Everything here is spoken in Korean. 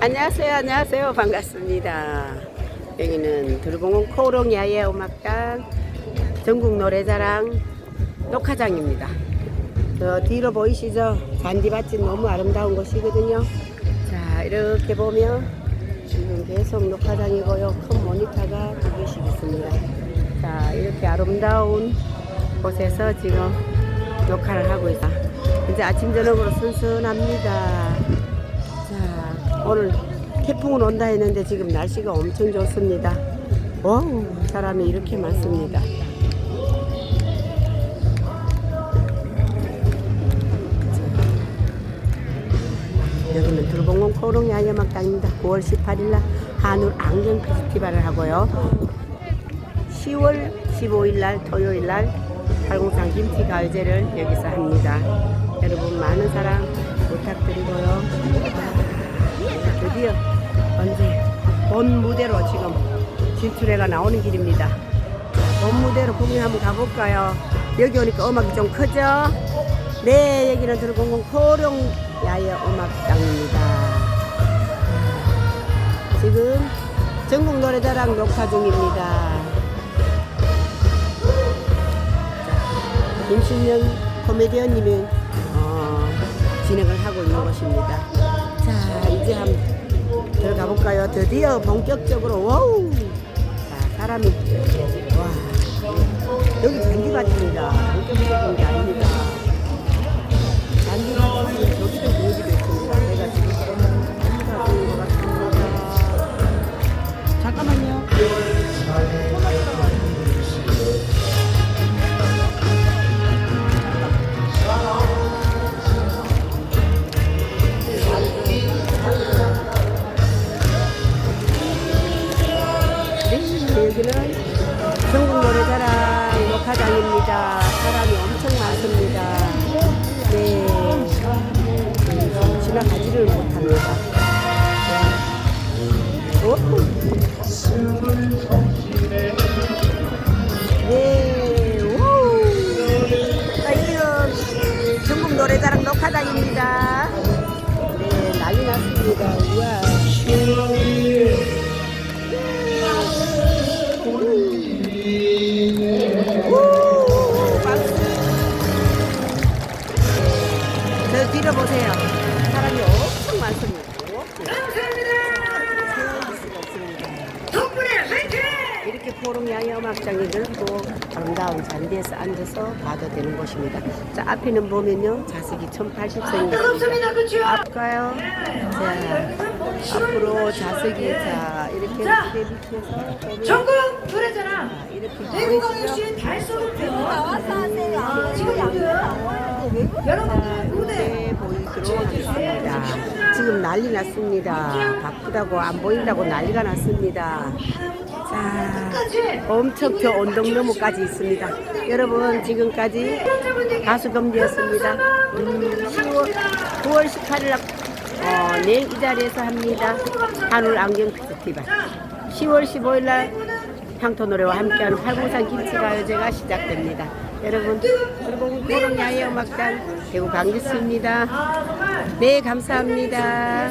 안녕하세요, 안녕하세요. 반갑습니다. 여기는 들공원 코롱 야외 음악단 전국 노래자랑 녹화장입니다. 저 뒤로 보이시죠? 잔디밭이 너무 아름다운 곳이거든요. 자, 이렇게 보면 지금 계속 녹화장이고요. 큰 모니터가 두 개씩 있습니다. 자, 이렇게 아름다운 곳에서 지금 녹화를 하고 있다. 이제 아침 저녁으로 선선합니다. 자, 오늘 태풍은 온다 했는데 지금 날씨가 엄청 좋습니다. 와우, 사람이 이렇게 많습니다. 여기는 들공원 코롱 야외음악당입니다. 9월 18일 날 한울 안경 페스티벌을 하고요. 10월 15일 날 토요일 날 팔공산 김치 가요제를 여기서 합니다. 여러분 많은 사랑 부탁드리고요. 언제 본 무대로 지금 진출해가 나오는 길입니다. 본 무대로 공연 한번 가볼까요? 여기 오니까 음악이 좀 크죠? 네, 여기는 들공공 코룡 야외 음악당입니다. 지금 전국 노래자랑 녹화 중입니다. 김신영 코미디언님이 어, 진행을 하고 있는 곳입니다. 자, 이제 한번 들어가 볼까요? 드디어 본격적으로 와우! 자, 사람이 와 여기 잔디밭입니다. 본격적인 게 아닙니다. 잔디밭 여기는 전국 노래자랑 녹화장입니다. 사람이 엄청 많습니다. 네, 음, 지나가지를 못합니다. 오. 네, 우. 자, 여기는 전국 노래자랑 녹화장입니다. 네, 난리 났습니다. 우와. 저 뒤로 보세요. 사람이 엄청 많습니다. 세워질 수가 없습니다. 이렇게 야외 음악장이 넓고 아름다운 잔디에서 앉아서 봐도 되는 곳입니다. 자 앞에는 보면요 좌석이 1080석입니다. 앞가요. 자 앞으로 좌석이 자 이렇게 자, 밑에서 전국 이렇게 대구광역시 달서구표 아, 지금 여러분들 무대 네, 도록 하겠습니다. 지금 난리 났습니다. 바쁘다고 안 보인다고 난리가 났습니다. 자, 엄청 저 언덕 너머까지 있습니다. 여러분 지금까지 가수 검지였습니다. 음, 10월, 9월 18일 날 어, 내일 이 자리에서 합니다. 한울 안경 페스티벌. 10월 15일 날 향토 노래와 함께하는 팔공산 김치가요제가 시작됩니다. 여러분, 그리고 고롱 야외 음악단 대구 강기수입니다. 네, 감사합니다.